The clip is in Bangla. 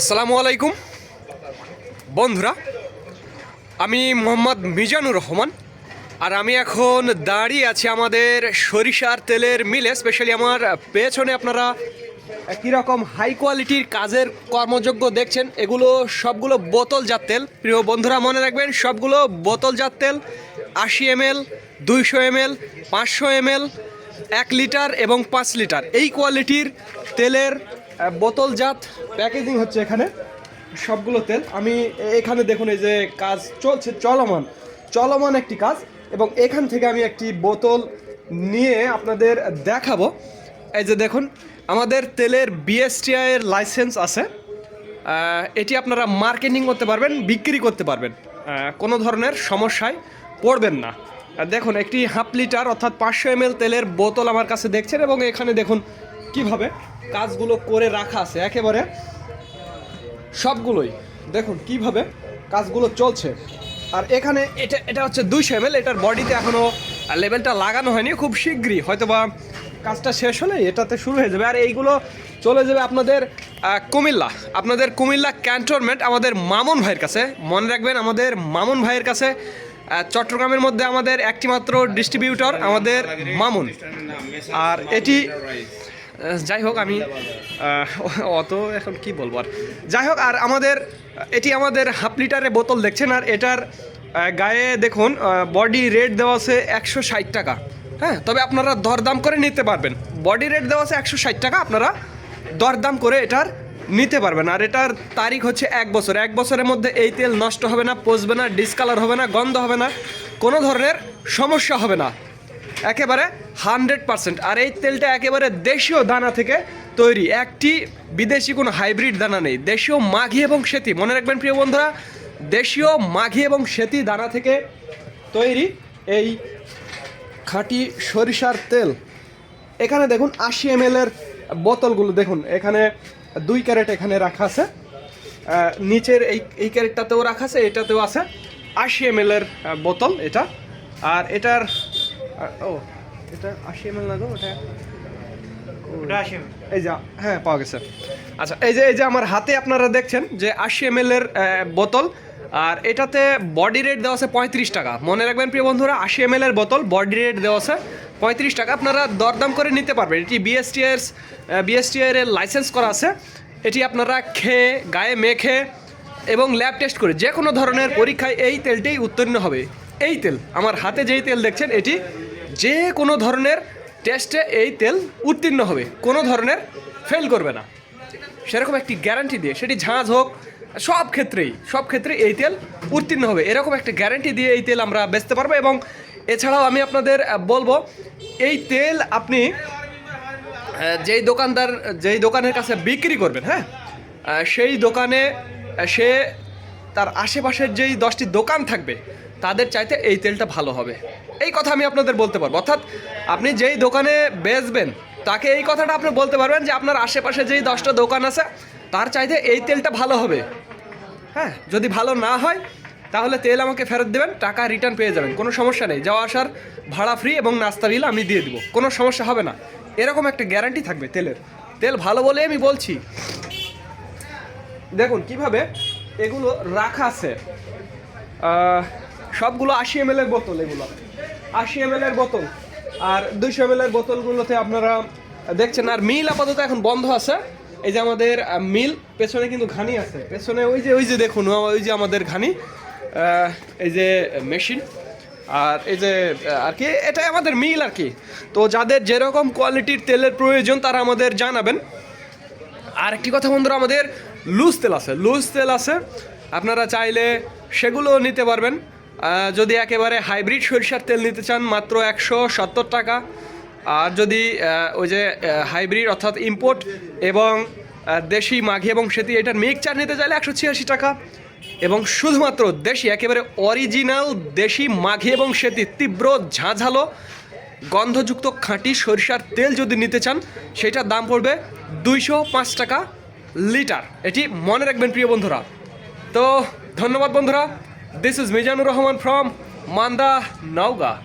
আসসালামু আলাইকুম। বন্ধুরা, আমি মোহাম্মদ মিজানুর রহমান আর আমি এখন দাঁড়িয়ে আছি আমাদের সরিষার তেলের মিলে স্পেশালি আমার পেছনে আপনারা কীরকম হাই কোয়ালিটির কাজের কর্মযোগ্য দেখছেন। এগুলো সবগুলো বোতলজাত তেল। প্রিয় বন্ধুরা, মনে রাখবেন সবগুলো বোতলজাত তেল, আশি এমএল, দুইশো এমএল, পাঁচশো এমএল, এক লিটার এবং পাঁচ লিটার। এই কোয়ালিটির তেলের বোতলজাত প্যাকেজিং হচ্ছে এখানে, সবগুলো তেল। আমি এখানে দেখুন এই যে কাজ চলছে, চলমান চলমান একটি কাজ, এবং এখান থেকে আমি একটি বোতল নিয়ে আপনাদের দেখাবো। এই যে দেখুন, আমাদের তেলের বিএসটিআই এর লাইসেন্স আছে। এটি আপনারা মার্কেটিং করতে পারবেন, বিক্রি করতে পারবেন। কোনো ধরনের সমস্যায় পড়বেন না। দেখুন, একটি হাফ লিটার, অর্থাৎ পাঁচশো এম তেলের বোতল আমার কাছে দেখছেন, এবং এখানে দেখুন কীভাবে কাজগুলো করে রাখা আছে? একেবারে সবগুলোই। দেখুন, কীভাবে কাজগুলো চলছে। আর এখানে এটা এটা হচ্ছে দুইশো এম এটার বডিতে এখনও লেভেলটা লাগানো হয়নি, খুব শীঘ্রই। হয়তো বা কাজটা শেষ হলে এটাতে শুরু হয়ে যাবে। আর এইগুলো চলে যাবে আপনাদের কুমিল্লা। আপনাদের কুমিল্লা ক্যান্টনমেন্ট আমাদের মামুন ভাইয়ের কাছে। মনে রাখবেন, আমাদের মামুন ভাইয়ের কাছে চট্টগ্রামের মধ্যে আমাদের একটিমাত্র ডিস্ট্রিবিউটর আমাদের মামুন। আর এটি যাই হোক, আমি অত এখন কি বলব আর। যাই হোক, আর আমাদের, এটি আমাদের হাফ লিটারের বোতল দেখছেন, আর এটার গায়ে দেখুন বডি রেট দেওয়া আছে একশো ষাট টাকা। হ্যাঁ তবে আপনারা দরদাম করে নিতে পারবেন। বডি রেট দেওয়া আছে একশো ষাট টাকা, আপনারা দরদাম করে এটার নিতে পারবেন। আর এটার তারিখ হচ্ছে এক বছর। এক বছরের মধ্যে এই তেল নষ্ট হবে না, পচবে না ডিসকালার হবে না, গন্ধ হবে না, কোনো ধরনের সমস্যা হবে না। একেবারে হান্ড্রেড পার্সেন্ট। আর এই তেলটা একেবারে দেশীয় দানা থেকে তৈরি। একটি বিদেশি কোনো হাইব্রিড দানা নেই। দেশীয় মাঘি এবং সেতি। মনে রাখবেন প্রিয় বন্ধুরা, দেশীয় মাঘি এবং সেতি দানা থেকে তৈরি এই খাঁটি সরিষার তেল। এখানে দেখুন আশি এম এর বোতলগুলো। দেখুন, এখানে দুই ক্যারেট এখানে রাখা আছে। নিচের এই এই ক্যারেটটাতেও রাখা আছে, এটাতেও আছে। আশি এম এর বোতল এটা। আর এটার ও এটা আশি এম এল না গো ওটা এই যা হ্যাঁ পাওয়া গেছে। আচ্ছা এই যে এই যে আমার হাতে আপনারা দেখছেন যে আশি এম এর বোতল আর এটাতে বডি রেট দেওয়া আছে পঁয়ত্রিশ টাকা। মনে রাখবেন প্রিয় বন্ধুরা আশি এম এর বোতল বডি রেট দেওয়া আছে পঁয়ত্রিশ টাকা। আপনারা দরদাম করে নিতে পারবেন। এটি বিএসটিআর বিএসটিআর এর লাইসেন্স করা আছে। এটি আপনারা খেয়ে গায়ে মেখে এবং ল্যাব টেস্ট করে যে কোনো ধরনের পরীক্ষায় এই তেলটাই উত্তীর্ণ হবে। এই তেল আমার হাতে যেই তেল দেখছেন এটি যে কোনো ধরনের টেস্টে এই তেল উত্তীর্ণ হবে, কোনো ধরনের ফেল করবে না। সেরকম একটি গ্যারান্টি দিয়ে, সেটি ঝাঁঝ হোক, সব ক্ষেত্রেই, সব ক্ষেত্রে এই তেল উত্তীর্ণ হবে। এরকম একটা গ্যারান্টি দিয়ে এই তেল আমরা বেচতে পারব এবং এছাড়াও আমি আপনাদের বলব, এই তেল আপনি যেই দোকানদার, যেই দোকানের কাছে বিক্রি করবেন হ্যাঁ সেই দোকানে, সে তার আশেপাশের যেই দশটি দোকান থাকবে তাদের চাইতে এই তেলটা ভালো হবে। এই কথা আমি আপনাদের বলতে পারব। অর্থাৎ আপনি যেই দোকানে বেচবেন, তাকে এই কথাটা আপনি বলতে পারবেন যে আপনার আশেপাশে যেই দশটা দোকান আছে, তার চাইতে এই তেলটা ভালো হবে। হ্যাঁ যদি ভালো না হয়, তাহলে তেল আমাকে ফেরত দেবেন, টাকা রিটার্ন পেয়ে যাবেন। কোনো সমস্যা নেই। যাওয়া আসার ভাড়া ফ্রি এবং নাস্তা বিল আমি দিয়ে দিব। কোনো সমস্যা হবে না। এরকম একটা গ্যারান্টি থাকবে তেলের। তেল ভালো বলে আমি বলছি। দেখুন, কীভাবে এগুলো রাখা আছে। সবগুলো আশি এম এর বোতল এগুলো। আশি এম এর বোতল। আর দুইশো এম এর বোতলগুলোতে আপনারা দেখছেন, আর মিল আপাতত এখন বন্ধ আছে। এই যে আমাদের মিল, পেছনে কিন্তু ঘানি আছে। পেছনে ওই যে ওই যে দেখুন, ওই যে আমাদের ঘানি এই যে মেশিন আর এই যে আর কি, এটাই আমাদের মিল আর কি। তো যাদের যেরকম কোয়ালিটির তেলের প্রয়োজন, তারা আমাদের জানাবেন। আর একটি কথা বন্ধুরা, আমাদের লুজ তেল আছে। লুজ তেল আছে। আপনারা চাইলে সেগুলো নিতে পারবেন। যদি একেবারে হাইব্রিড সরিষার তেল নিতে চান, মাত্র একশো সত্তর টাকা। আর যদি ওই যে হাইব্রিড অর্থাৎ ইম্পোর্ট এবং দেশি মাঘি এবং সেটি এটার মিক্সচার নিতে চাইলে একশো ছিয়াশি টাকা। এবং শুধুমাত্র দেশি, একেবারে অরিজিনাল দেশি মাঘি এবং সেতি, তীব্র ঝাঁঝালো, গন্ধযুক্ত খাঁটি সরিষার তেল যদি নিতে চান, সেটার দাম পড়বে দুইশো পাঁচ টাকা লিটার। এটি মনে রাখবেন প্রিয় বন্ধুরা। তো, ধন্যবাদ বন্ধুরা। This is Mizanur Rahman from Manda Naogaon